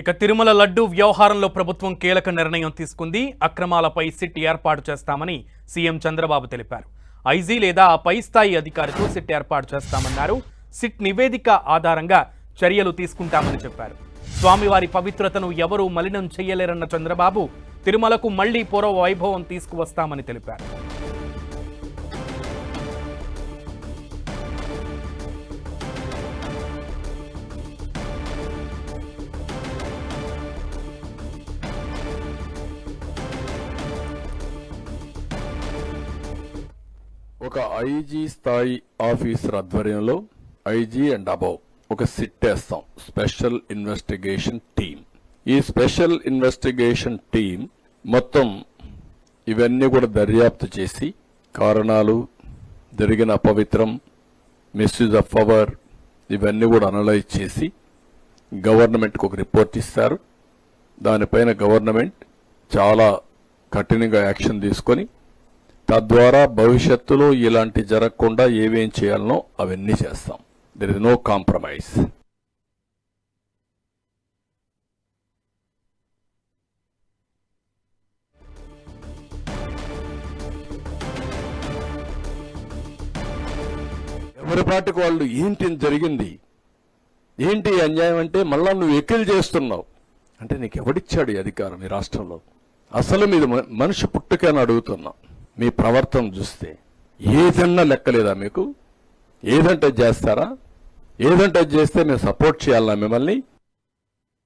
ఇక తిరుమల లడ్డు వ్యవహారంలో ప్రభుత్వం కీలక నిర్ణయం తీసుకుంది. అక్రమాలపై సిట్ ఏర్పాటు చేస్తామని సీఎం చంద్రబాబు తెలిపారు. ఐజీ లేదా పై స్థాయి అధికారితో సిట్ ఏర్పాటు చేస్తామన్నారు. సిట్ నివేదిక ఆధారంగా చర్యలు తీసుకుంటామని చెప్పారు. స్వామివారి పవిత్రతను ఎవరూ మలినం చేయలేరన్న చంద్రబాబు తిరుమలకు మళ్ళీ పూర్వ వైభవం తీసుకువస్తామని తెలిపారు. ఒక ఐజీ స్థాయి ఆఫీసర్ ఆధ్వర్యంలో ఐజీ అండ్ అబౌవ్ ఒక సిట్ వేస్తాం స్పెషల్ ఇన్వెస్టిగేషన్ టీం ఈ స్పెషల్ ఇన్వెస్టిగేషన్ టీం మొత్తం ఇవన్నీ కూడా దర్యాప్తు చేసి కారణాలు జరిగిన అపవిత్రం మిస్యూజ్ ఆఫ్ పవర్ ఇవన్నీ కూడా అనలైజ్ చేసి గవర్నమెంట్కి ఒక రిపోర్ట్ ఇస్తారు. దానిపైన గవర్నమెంట్ చాలా కఠినంగా యాక్షన్ తీసుకొని తద్వారా భవిష్యత్తులో ఇలాంటి జరగకుండా ఏమేం చేయాలనో అవన్నీ చేస్తాం. దెర్ ఇస్ నో కాంప్రమైజ్ ఎవరిపాటికి వాళ్ళు ఏంటి జరిగింది? ఏంటి అన్యాయం అంటే మళ్ళా నువ్వు ఎక్కిలు చేస్తున్నావు? అంటే నీకు ఎవడిచ్చాడు ఈ అధికారం ఈ రాష్ట్రంలో? అసలు మీద మ- మనిషి పుట్టుకని అడుగుతున్నా. మీ ప్రవర్తన చూస్తే ఏదన్నా లెక్కలేదా మీకు? ఏదంటే చేస్తారా? ఏదంటే చేస్తే మేము సపోర్ట్ చేయాలన్నా మిమ్మల్ని?